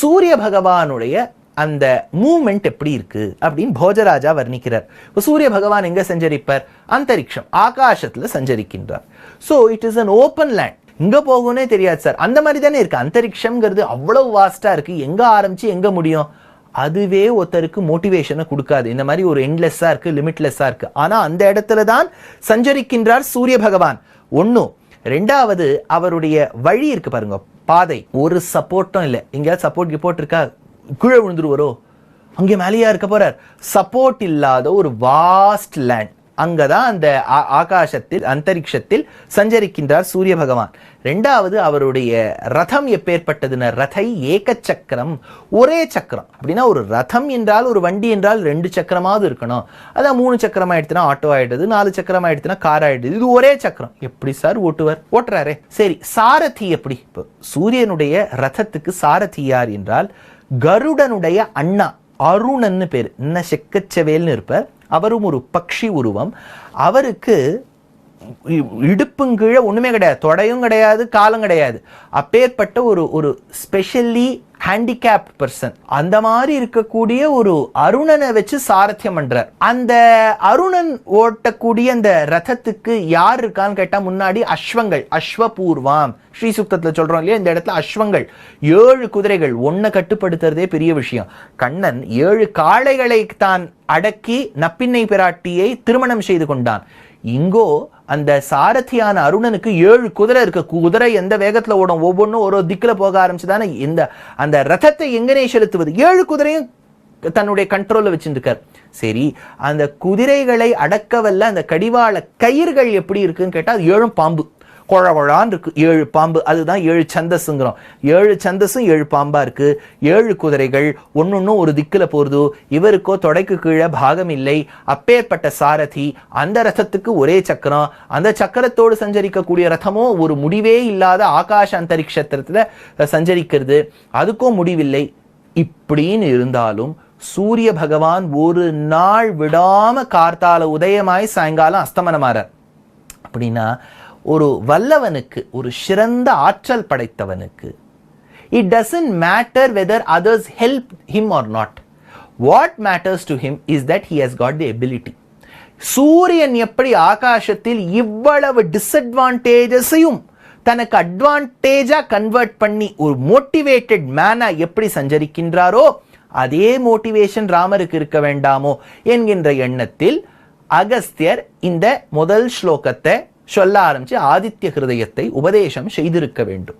சூரிய பகவானுடைய அந்த மூமெண்ட் எப்படி இருக்கு அப்படின்னு போஜராஜா வர்ணிக்கிறார். சூரிய பகவான் எங்க சஞ்சரிப்பார்? அந்தரிக்ஷம் ஆகாசத்துல சஞ்சரிக்கின்றார். So it is an open land இங்க போகும்னே தெரியாது சார். அந்த மாதிரி தானே இருக்கு. அந்தரிக்ஷம்ங்கிறது அவ்வளவு வாஸ்டா இருக்கு. எங்க ஆரம்பிச்சு எங்க முடியும்? அதுவே ஒருத்தருக்கு மோட்டிவேஷனை கொடுக்காது. இந்த மாதிரி ஒரு எண்ட்லெஸ்ஸாக இருக்கு லிமிட்லெஸ்ஸாக இருக்கு. ஆனா அந்த இடத்துல தான் சஞ்சரிக்கின்றார் சூரிய பகவான். ஒன்றும் ரெண்டாவது அவருடைய வழி இருக்கு பாருங்க. பாதை. ஒரு சப்போர்ட்டும் இல்லை. எங்கேயாவது சப்போர்ட் கிப்போர்ட் இருக்கா? கீழே விழுந்துருவாரோ? அங்கே மேலேயா இருக்க போறார். சப்போர்ட் இல்லாத ஒரு வாஸ்ட் லேண்ட் அங்கதான் அந்த ஆ- ஆகாசத்தில் அந்தரிக்ஷத்தில் சஞ்சரிக்கின்றார் சூரிய பகவான். ரெண்டாவது அவருடைய ரதம் எப்பேற்பட்டதுன்னா ரதை ஏக சக்கரம் ஒரே சக்கரம். அப்படின்னா ஒரு ரதம் என்றால் ஒரு வண்டி என்றால் ரெண்டு சக்கரமாவது இருக்கணும். அதான் மூணு சக்கரம் ஆயிடுச்சுன்னா ஆட்டோ ஆயிடுது நாலு சக்கரம் ஆயிடுச்சுன்னா கார் ஆயிடுது. இது ஒரே சக்கரம். எப்படி சார் ஓட்டுவார்? ஓட்டுறாரே. சரி சாரதி எப்படி? இப்போ சூரியனுடைய ரதத்துக்கு சாரதி யார் என்றால் கருடனுடைய அண்ணா. அருணன்னு பேர். இன்ன செக்கச்சவேல்னு இருப்பார். அவரும் ஒரு பக்ஷி உருவம். அவருக்கு இடுப்பும் இடுப்புங்கீழே ஒண்ணுமே கிடையாது. தொடையும் கிடையாது காலும் கிடையாது. அப்பேற்பட்ட ஒரு ஒரு ஸ்பெஷல்லி ஹேண்டிகேப் பர்சன் அந்த மாதிரி இருக்கக்கூடிய ஒரு அருணனை வச்சு சாரத்தியம் பண்றார். அந்த அருணன் ஓட்டக்கூடிய அந்த ரதத்துக்கு யார் இருக்கான்னு கேட்டா முன்னாடி அஸ்வங்கள் அஸ்வபூர்வாம். ஸ்ரீ சுக்தத்தில் சொல்றோம் இல்லையா இந்த இடத்துல அஸ்வங்கள். ஏழு குதிரைகள் ஒன்றை கட்டுப்படுத்துறதே பெரிய விஷயம். கண்ணன் ஏழு காளைகளை தான் அடக்கி நப்பின்னை பிராட்டியை திருமணம் செய்து கொண்டான். இங்கோ அந்த சாரதியான அருணனுக்கு ஏழு குதிரை இருக்க. குதிரை எந்த வேகத்தில் ஓடும்? ஒவ்வொன்றும் ஒரு திக்கில் போக ஆரம்பிச்சுதானே? இந்த அந்த ரதத்தை எங்கனே செலுத்துவது? ஏழு குதிரையும் தன்னுடைய கண்ட்ரோலில் வச்சுருக்கார் சரி அந்த குதிரைகளை அடக்கவல்ல அந்த கடிவாள கயிர்கள் எப்படி இருக்குன்னு கேட்டால் அது ஏழும் பாம்பு. குழவழான் இருக்கு ஏழு பாம்பு அதுதான் ஏழு சந்தஸ்ங்கிறோம். ஏழு சந்தஸும் ஏழு பாம்பா இருக்கு. ஏழு குதிரைகள் ஒன்னொன்னும் ஒரு திக்குல போறது. இவருக்கோ தொடைக்கு கீழே பாகம் இல்லை. அப்பேற்பட்ட சாரதி அந்த ரசத்துக்கு ஒரே சக்கரம். அந்த சக்கரத்தோடு சஞ்சரிக்கக்கூடிய ரதமோ ஒரு முடிவே இல்லாத ஆகாஷ அந்தரிக்ஷத்துல சஞ்சரிக்கிறது. அதுக்கும் முடிவில்லை. இப்படின்னு இருந்தாலும் சூரிய பகவான் ஒரு நாள் விடாம கார்த்தால உதயமாய் சாயங்காலம் அஸ்தமனமாறார். அப்படின்னா ஒரு வல்லவனுக்கு ஒரு சிறந்த ஆற்றல் படைத்தவனுக்கு it doesn't matter whether others help him or not what matters to him is that he has got the ability சூரியன் எப்படி ஆகாசத்தில் இவ்வளவு டிஸ்அட்வான்டேஜஸையும் தனக்கு அட்வான்டேஜா கன்வெர்ட் பண்ணி ஒரு மோட்டிவேட்டட் மேனாக எப்படி சஞ்சரிக்கின்றாரோ அதே மோட்டிவேஷன் ராமருக்கு இருக்க வேண்டாமோ என்கின்ற எண்ணத்தில் அகஸ்தியர் இந்த முதல் ஸ்லோகத்தை சொல்ல ஆரம்பிச்சு ஆதித்ய ஹிருதயத்தை உபதேசம் செய்திருக்க வேண்டும்.